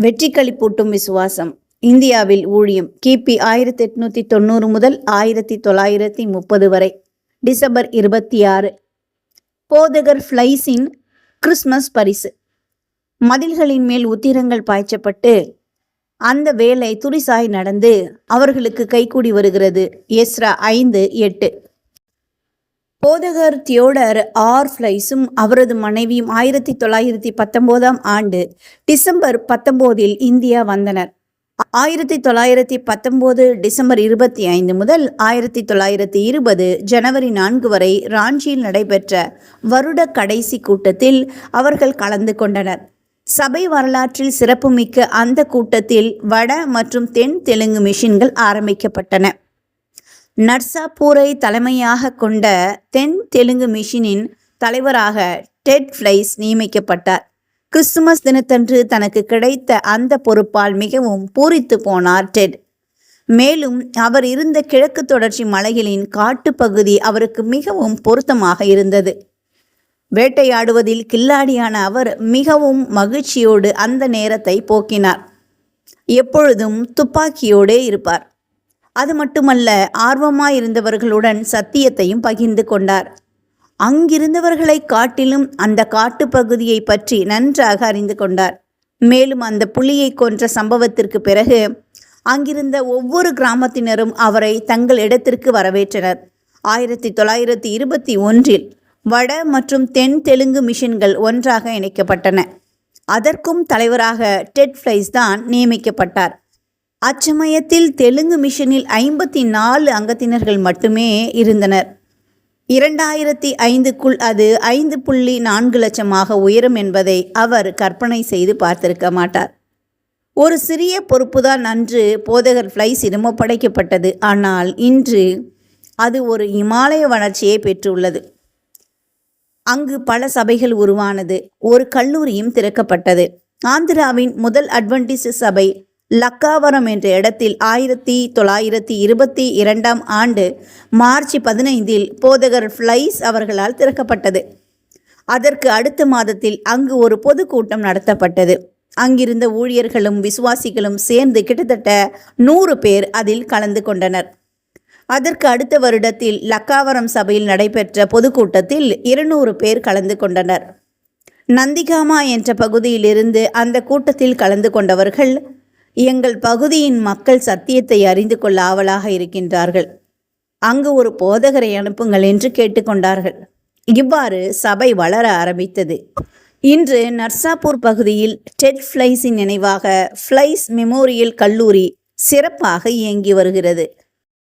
வெற்றிக்களி பூட்டும் விசுவாசம். இந்தியாவில் ஊழியம் கிபி ஆயிரத்தி எட்நூத்தி தொண்ணூறு முதல் ஆயிரத்தி தொள்ளாயிரத்தி முப்பது வரை. டிசம்பர் இருபத்தி ஆறு போதகர் ஃப்ளைஸின் கிறிஸ்மஸ் பரிசு. மதில்களின் மேல் உத்திரங்கள் பாய்ச்சப்பட்டு அந்த வேலை துரிசாய் நடந்து அவர்களுக்கு கைகூடி வருகிறது. எஸ்ரா ஐந்து எட்டு. போதகர் தியோடர் ஆர் ஃப்ளைஸும் அவரது மனைவியும் ஆயிரத்தி தொள்ளாயிரத்தி பத்தொம்போதாம் ஆண்டு டிசம்பர் பத்தொம்போதில் இந்தியா வந்தனர். ஆயிரத்தி தொள்ளாயிரத்தி பத்தொம்போது டிசம்பர் இருபத்தி ஐந்து முதல் ஆயிரத்தி தொள்ளாயிரத்தி இருபது ஜனவரி நான்கு வரை ராஞ்சியில் நடைபெற்ற வருட கடைசி கூட்டத்தில் அவர்கள் கலந்து கொண்டனர். சபை வரலாற்றில் சிறப்புமிக்க அந்த கூட்டத்தில் வட மற்றும் தென் தெலுங்கு மிஷின்கள் ஆரம்பிக்கப்பட்டன. நர்சாப்பூரை தலைமையாக கொண்ட தென் தெலுங்கு மிஷினின் தலைவராக டெட் ஃப்ளைஸ் நியமிக்கப்பட்டார். கிறிஸ்துமஸ் தினத்தன்று தனக்கு கிடைத்த அந்த பொறுப்பால் மிகவும் பூரித்து போனார் டெட். மேலும் அவர் இருந்த கிழக்கு தொடர்ச்சி மலைகளின் காட்டுப்பகுதி அவருக்கு மிகவும் பொருத்தமாக இருந்தது. வேட்டையாடுவதில் கில்லாடியான அவர் மிகவும் மகிழ்ச்சியோடு அந்த நேரத்தை போக்கினார். எப்பொழுதும் துப்பாக்கியோடே இருப்பார். அது மட்டுமல்ல ஆர்வமாயிருந்தவர்களுடன் சத்தியத்தையும் பகிர்ந்து கொண்டார். அங்கிருந்தவர்களை காட்டிலும் அந்த காட்டு பகுதியை பற்றி நன்றாக அறிந்து கொண்டார். மேலும் அந்த புலியை கொன்ற சம்பவத்திற்கு பிறகு அங்கிருந்த ஒவ்வொரு கிராமத்தினரும் அவரை தங்கள் இடத்திற்கு வரவேற்றனர். ஆயிரத்தி தொள்ளாயிரத்தி இருபத்தி ஒன்றில் வட மற்றும் தென் தெலுங்கு மிஷன்கள் ஒன்றாக இணைக்கப்பட்டன. அதற்கும் தலைவராக டெட் ஃப்ளைஸ் தான் நியமிக்கப்பட்டார். அச்சமயத்தில் தெலுங்கு மிஷனில் ஐம்பத்தி நாலு அங்கத்தினர்கள் மட்டுமே இருந்தனர். இரண்டாயிரத்தி ஐந்துக்குள் அது ஐந்து புள்ளி நான்கு லட்சமாக உயரும் என்பதை அவர் கற்பனை செய்து பார்த்திருக்க மாட்டார். ஒரு சிறிய பொறுப்புதான் அன்று போதகர் ஃப்ளை சிரமப்படைக்கப்பட்டது ஆனால் இன்று அது ஒரு இமாலய வளர்ச்சியை பெற்றுள்ளது. அங்கு பல சபைகள் உருவானது. ஒரு கல்லூரியும் திறக்கப்பட்டது. ஆந்திராவின் முதல் அட்வென்டிஸ் சபை லக்காவரம் என்ற இடத்தில் ஆயிரத்தி தொள்ளாயிரத்தி இருபத்தி இரண்டாம் ஆண்டு மார்ச் பதினைந்தில் போதகர் ஃப்ளைஸ் அவர்களால் திறக்கப்பட்டது. அதற்கு அடுத்த மாதத்தில் அங்கு ஒரு பொதுக்கூட்டம் நடத்தப்பட்டது. அங்கிருந்த ஊழியர்களும் விசுவாசிகளும் சேர்ந்து கிட்டத்தட்ட நூறு பேர் அதில் கலந்து கொண்டனர். அதற்கு அடுத்த வருடத்தில் லக்காவரம் சபையில் நடைபெற்ற பொதுக்கூட்டத்தில் இருநூறு பேர் கலந்து கொண்டனர். நந்திகாமா என்ற பகுதியிலிருந்து அந்த கூட்டத்தில் கலந்து கொண்டவர்கள் எங்கள் பகுதியின் மக்கள் சத்தியத்தை அறிந்து கொள்ள ஆவலாக இருக்கின்றார்கள். அங்கு ஒரு போதகரை அனுப்புங்கள் என்று கேட்டுக்கொண்டார்கள். இவ்வாறு சபை வளர ஆரம்பித்தது. இன்று நர்சாப்பூர் பகுதியில் டெட் ஃப்ளைஸின் நினைவாக ஃப்ளைஸ் மெமோரியல் கல்லூரி சிறப்பாக இயங்கி வருகிறது.